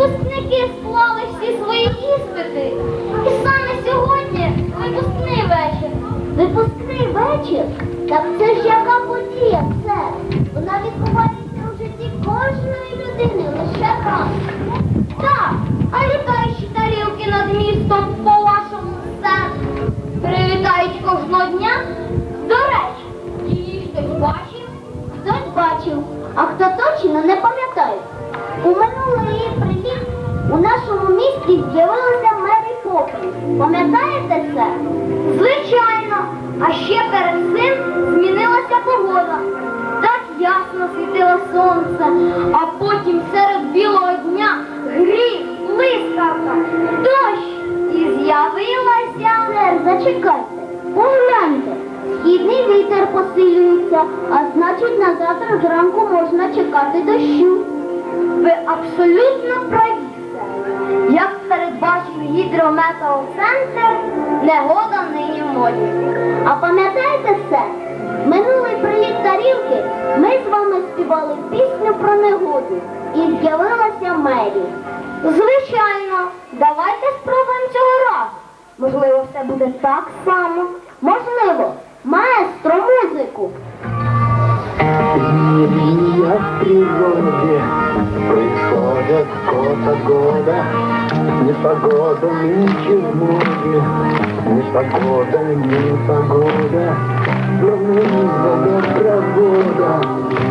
випускники склали всі свої іспити. І саме сьогодні випускний вечір. Випускний вечір? Так це ж яка подія це. Вона відбувається у житті кожної людини лише раз. Так, а літаючі тарілки над містом по вашому серці. Привітають кожного дня. До речі, її хтось бачив, хтось бачив, а хто точно не пам'ятає. У минулої у нашому місті з'явилася Мері Поппінс. Пам'ятаєте це? Звичайно. А ще перед цим змінилася погода. Так ясно світило сонце, а потім серед білого дня грім, блискавка, дощ і з'явилася. Сер, зачекайте, погляньте. Східний вітер посилюється, а значить на завтра зранку можна чекати дощу. Ви абсолютно праві. Як передбачив гідрометеоцентр, негода нині моді. А пам'ятаєте все? Минулий приліт тарілки ми з вами співали пісню про негоду і з'явилася Мері. Звичайно, давайте спробуємо цього разу. Можливо, все буде так само. Можливо, маестро музику. Изменения в природе происходят год от года. Непогода нынче в моде, непогода, непогода. Словно из водопровода,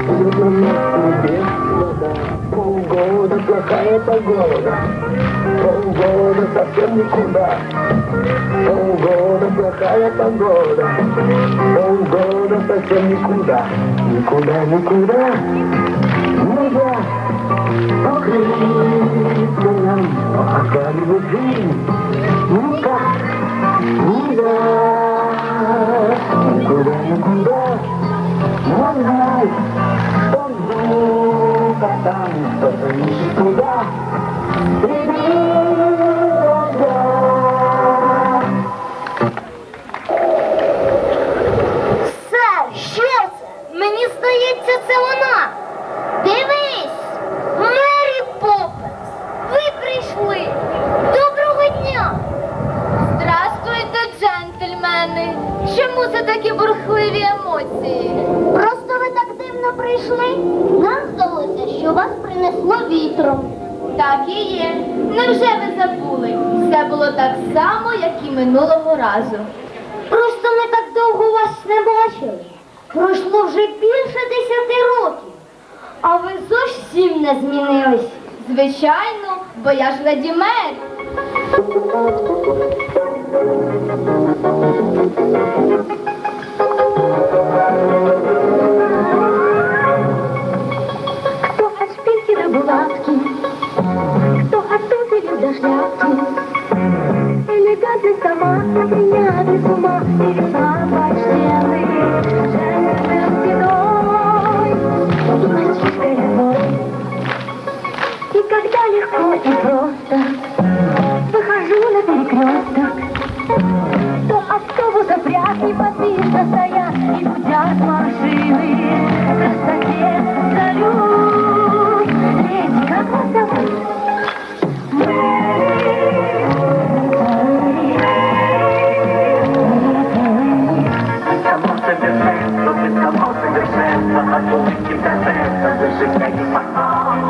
словно на без вода. Полгода плохая погода, полгода совсем никуда. Полгода Quando cai é Pandora, Pandora para me curar, me curar, me curar, mudar. O Cristo não acaba me fim, me mudar. Me curar, me curar, mudar. Pandora para me curar, me curar. Чому це такі бурхливі емоції? Просто ви так дивно прийшли. Нам здалося, що вас принесло вітром. Так і є. Невже ви забули? Все було так само, як і минулого разу. Просто ми так довго вас не бачили. Пройшло вже більше десяти років. А ви зовсім не змінились. Звичайно, бо я ж леді. Кто от шпильки до булавки, кто от туфель до шляпки. Элегантность сама меня без ума и весьма почтенный джентльмен седой мальчишка рядом. И когда легко и просто выхожу на перекресток, неподвижно стоят и гудят машины. Красоте салют, леди, как вас зовут?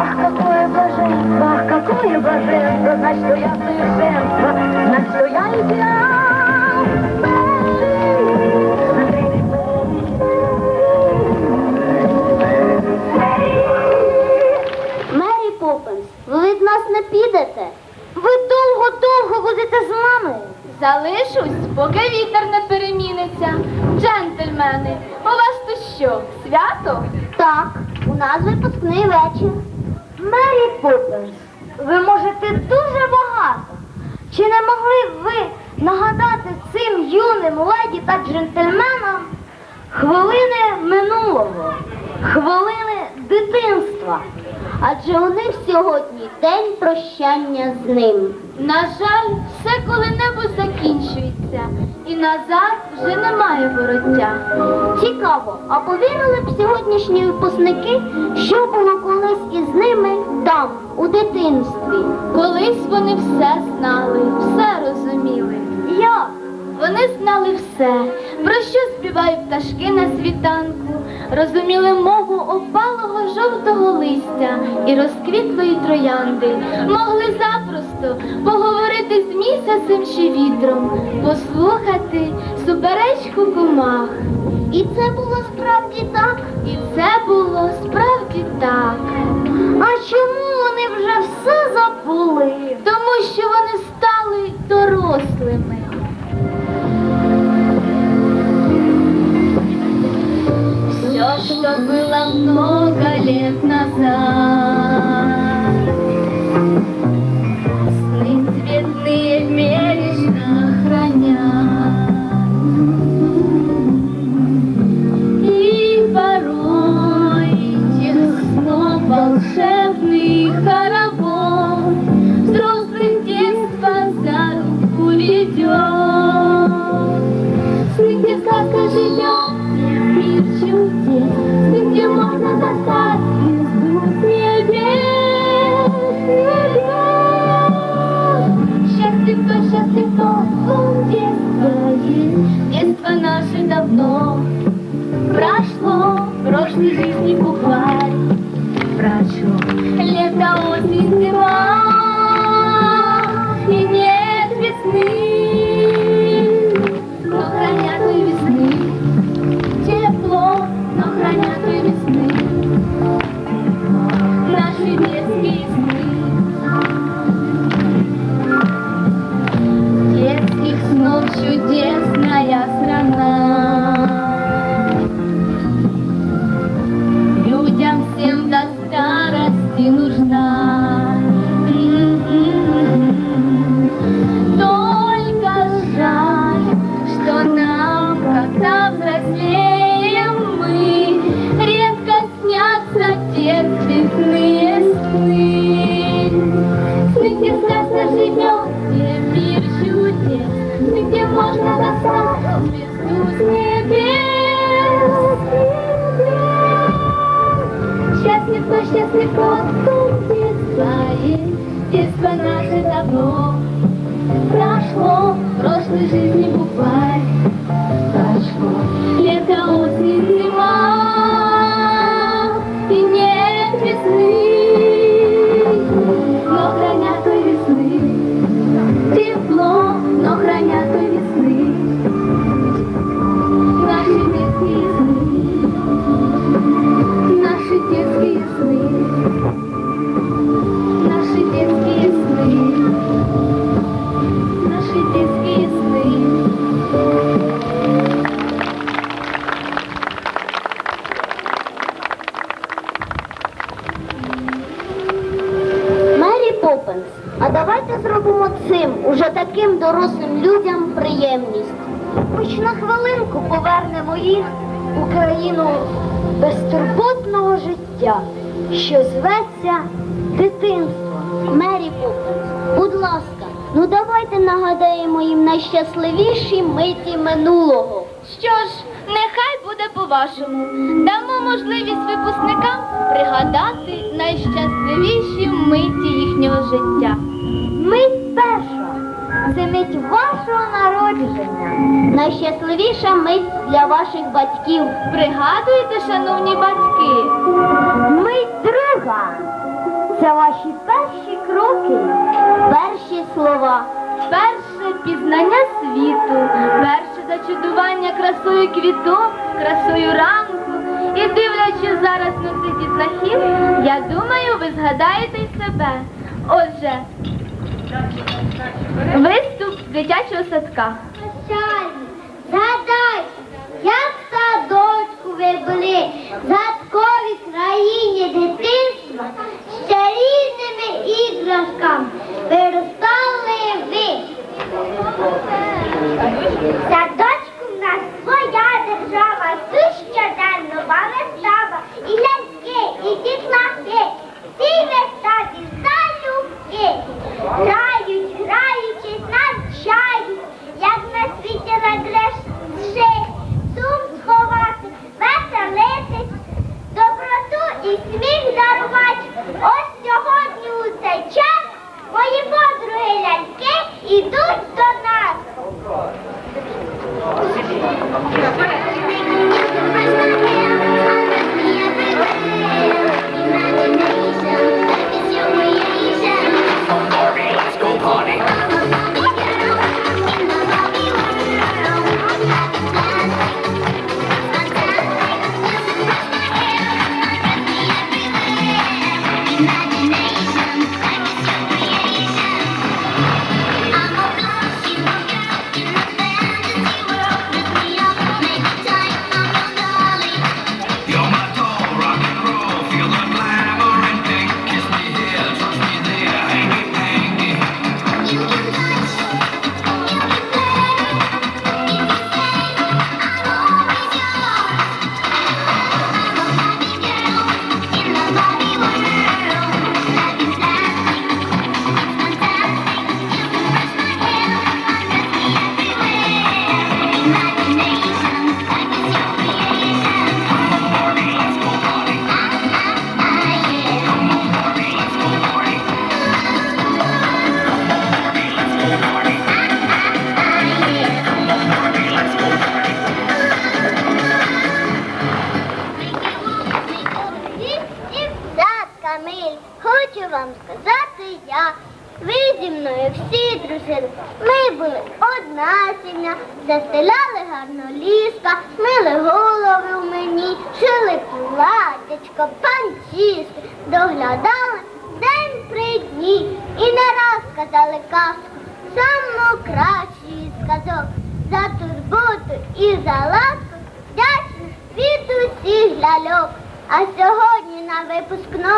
Ах, какое блаженство, ах, какое блаженство, знать, что я совершенство, знать, что я идеал. Залишусь, поки вітер не переміниться. Джентльмени, у вас то що? Свято? Так, у нас випускний вечір. Мері Поппинс, ви можете дуже багато. Чи не могли б ви нагадати цим юним леді та джентльменам хвилини минулого, хвилини дитинства? Адже них сьогодні день прощання з ним. На жаль, все коли-небудь закінчується, і назад вже немає вороття. Цікаво, а повірили б сьогоднішні випускники, що було колись із ними там, у дитинстві? Колись вони все знали, все розуміли. Як? Вони знали все, Про що співають пташки на світанку, розуміли мову опалого жовтого листя і розквітлої троянди, могли запросто поговорити з місяцем чи вітром, послухати суперечку комах. І це було справді так. І це було справді так, А чому вони вже все забули? тому що вони стали дорослими. Все, что было много лет назад, Сны цветные бережно хранят. И порой тех снов волшебный хоровод Взрослых детства за руку ведет. just ignore Дамо можливість випускникам пригадати найщасливіші миті їхнього життя. Мить перша. Це мить вашого народження. Найщасливіша мить для ваших батьків. Пригадуєте, шановні батьки? Мить друга. Це ваші перші кроки, перші слова. Перше пізнання світу, перше зачудування красою квіток, красою ранку. І дивлячись зараз на цих дітлахів, я думаю, ви згадаєте й себе. Отже, виступ дитячого садка. Згадай, як в садочку ви були, в загадковій країні дитинства, з чарівними іграшками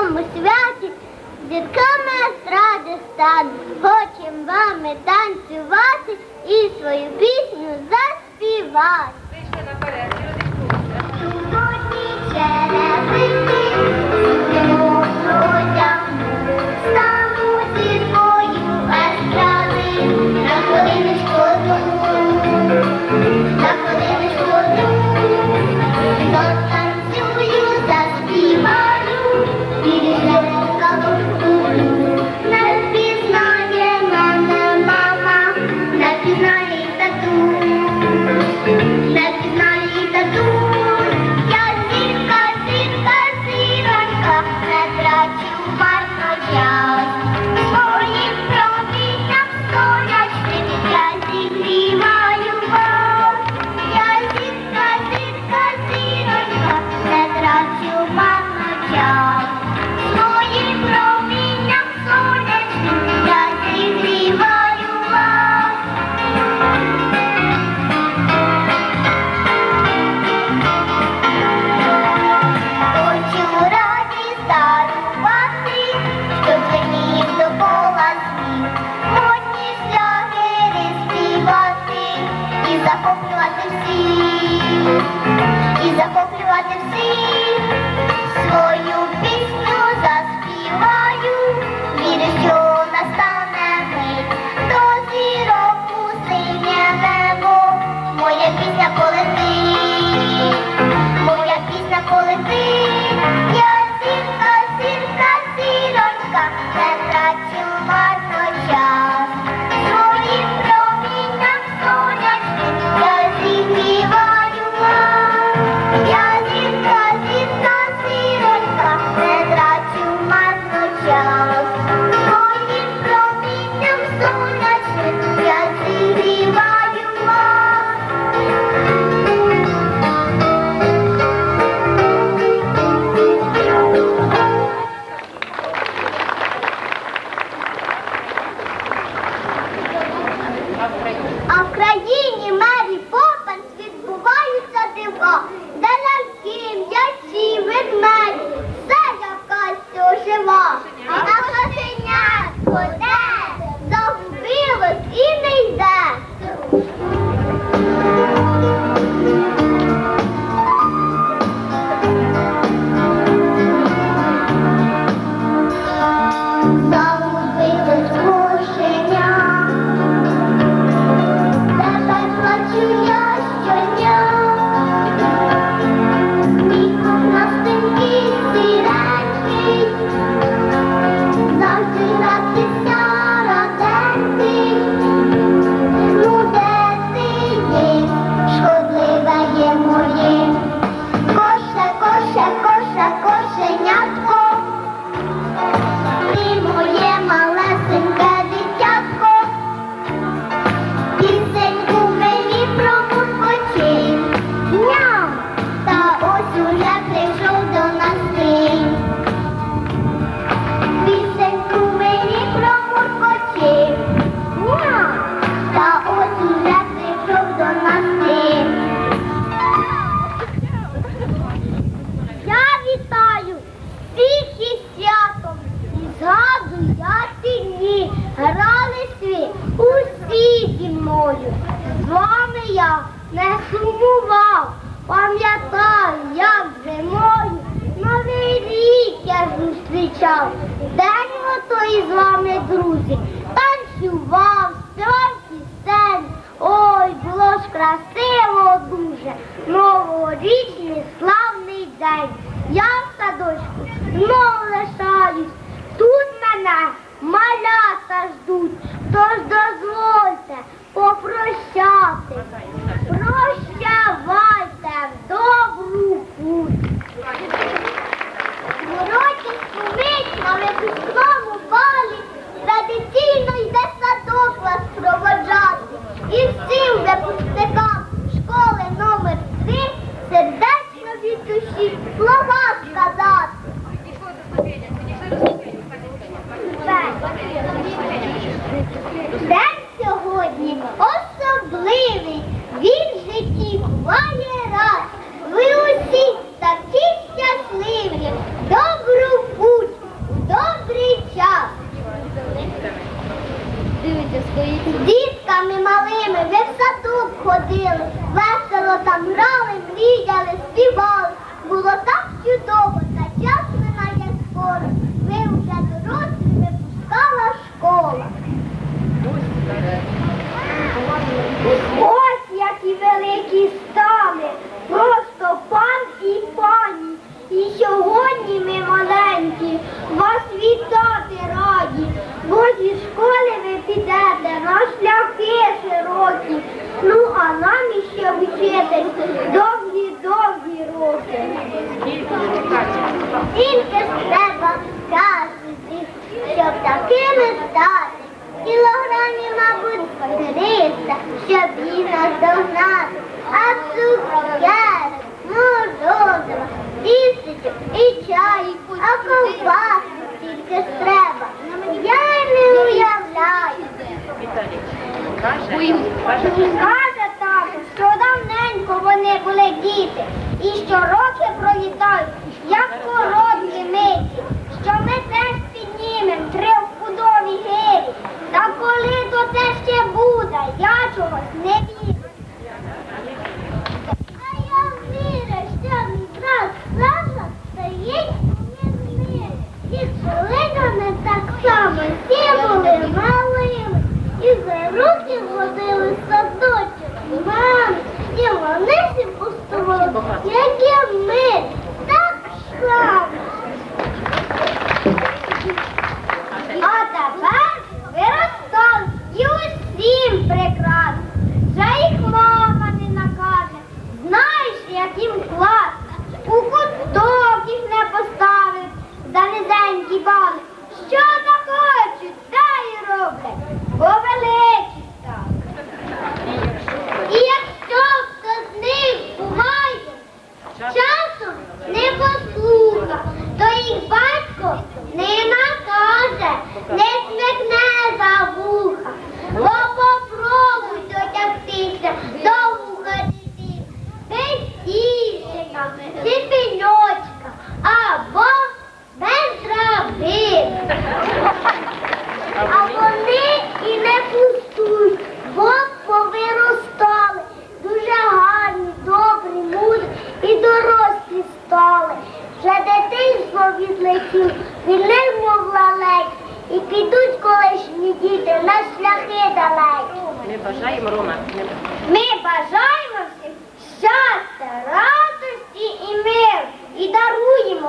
цьому святі дітками естради стан. Хочем вами танцювати і свою пісню заспівати. 安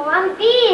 one piece.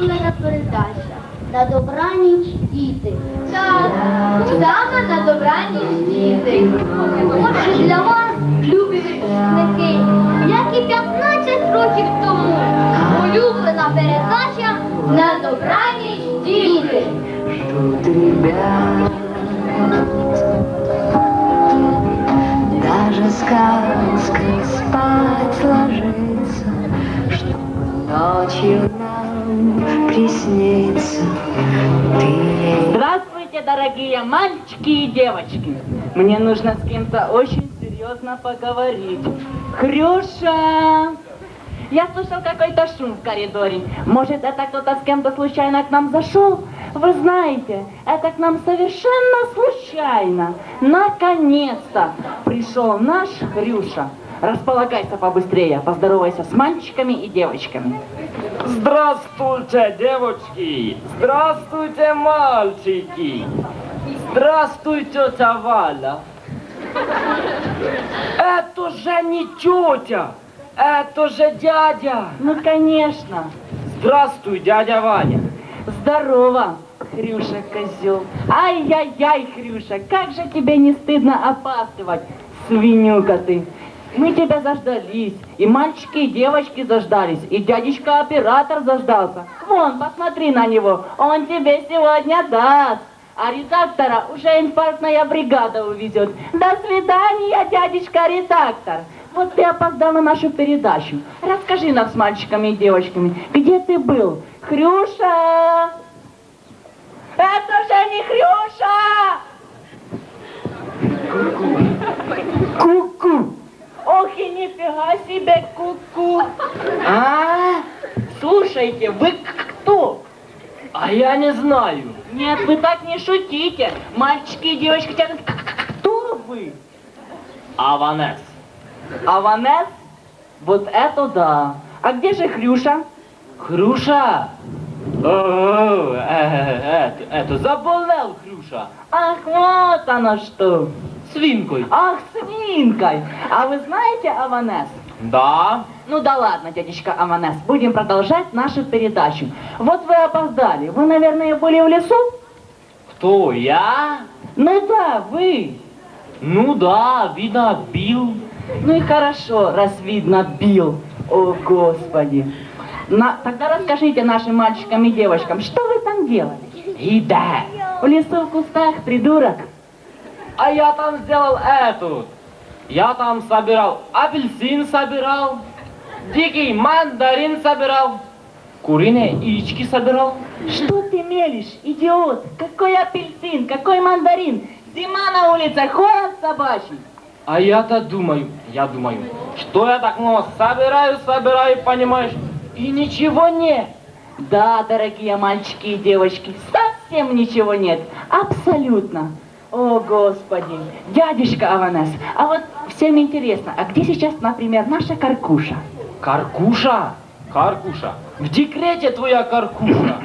Улюблена передача. На добраніч, діти. Так, саме на добраніч діти. Отже, для вас, любі випускники, як і 15 років тому, улюблена передача на добраніч діти. Даже сказка спать ложится, Чтобы ночью приснится. Ты Здравствуйте, дорогие мальчики и девочки. Мне нужно с кем-то очень серьезно поговорить. Хрюша! Я слышал какой-то шум в коридоре. Может, это кто-то с кем-то случайно к нам зашел? Вы знаете, это к нам совершенно случайно. Наконец-то пришел наш Хрюша. Располагайся побыстрее, поздоровайся с мальчиками и девочками. Здравствуйте, девочки! Здравствуйте, мальчики! Здравствуй, тетя Валя! Это же не тетя! Это же дядя! Ну, конечно. Здравствуй, дядя Ваня! Здорово, Хрюша, козел. Ай-яй-яй, Хрюша, как же тебе не стыдно опаздывать, свинюка ты. Мы тебя заждались, и мальчики, и девочки заждались, и дядечка-оператор заждался. Вон, посмотри на него, он тебе сегодня даст. А редактора уже инфарктная бригада увезет. До свидания, дядечка-редактор. Вот ты опоздал на нашу передачу. Расскажи нам с мальчиками и девочками, где ты был? Хрюша! Это же не Хрюша! Ку-ку! И нифига себе ку-ку! А? Слушайте, вы кто? А я не знаю. Нет, вы так не шутите. Мальчики и девочки тянут. Кто вы? Аванес. Аванес? Вот это да. А где же Хрюша? Хрюша? О, э, э, это, это заболел Хрюша. Ах, вот оно что. Свинкой. Ах, свинкой. А вы знаете Аванес? Да. Ну да ладно, дядечка Аванес, будем продолжать нашу передачу. Вот вы опоздали. Вы, наверное, были в лесу? Кто, я? Ну да, вы. Ну да, видно, бил. Ну и хорошо, раз видно бил. О, Господи. На- тогда расскажите нашим мальчикам и девочкам, что вы там делали? И да. В лесу в кустах, придурок. А я там сделал эту. Я там собирал апельсин собирал, дикий мандарин собирал, куриные яички собирал. Что ты мелешь, идиот? Какой апельсин, какой мандарин? Зима на улице, холод собачий. А я-то думаю, я думаю, что я так много собираю, собираю, понимаешь, и ничего нет. Да, дорогие мальчики и девочки, совсем ничего нет. Абсолютно. О, Господи. Дядюшка Аванес, а вот всем интересно, а где сейчас, например, наша Каркуша? Каркуша? Каркуша. В декрете твоя Каркуша.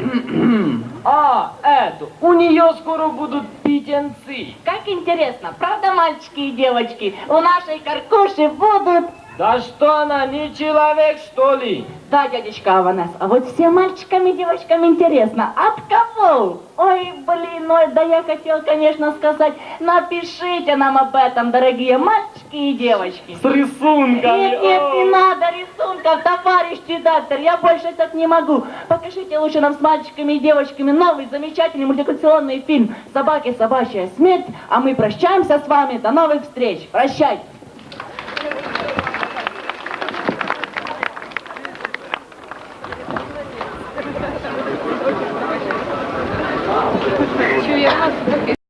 а, это, у нее скоро будут питенцы. Как интересно, правда, мальчики и девочки? У нашей Каркуши будут... Да что она, не человек, что ли? Да, дядечка Аванес, а вот всем мальчикам и девочкам интересно, от кого? Ой, блин, ой, да я хотел, конечно, сказать, напишите нам об этом, дорогие мальчики и девочки. С рисунками. Нет, нет, не О. надо рисунков, товарищ редактор, я больше так не могу. Покажите лучше нам с мальчиками и девочками новый замечательный мультипликационный фильм «Собаки, собачья смерть», а мы прощаемся с вами, до новых встреч, прощайте.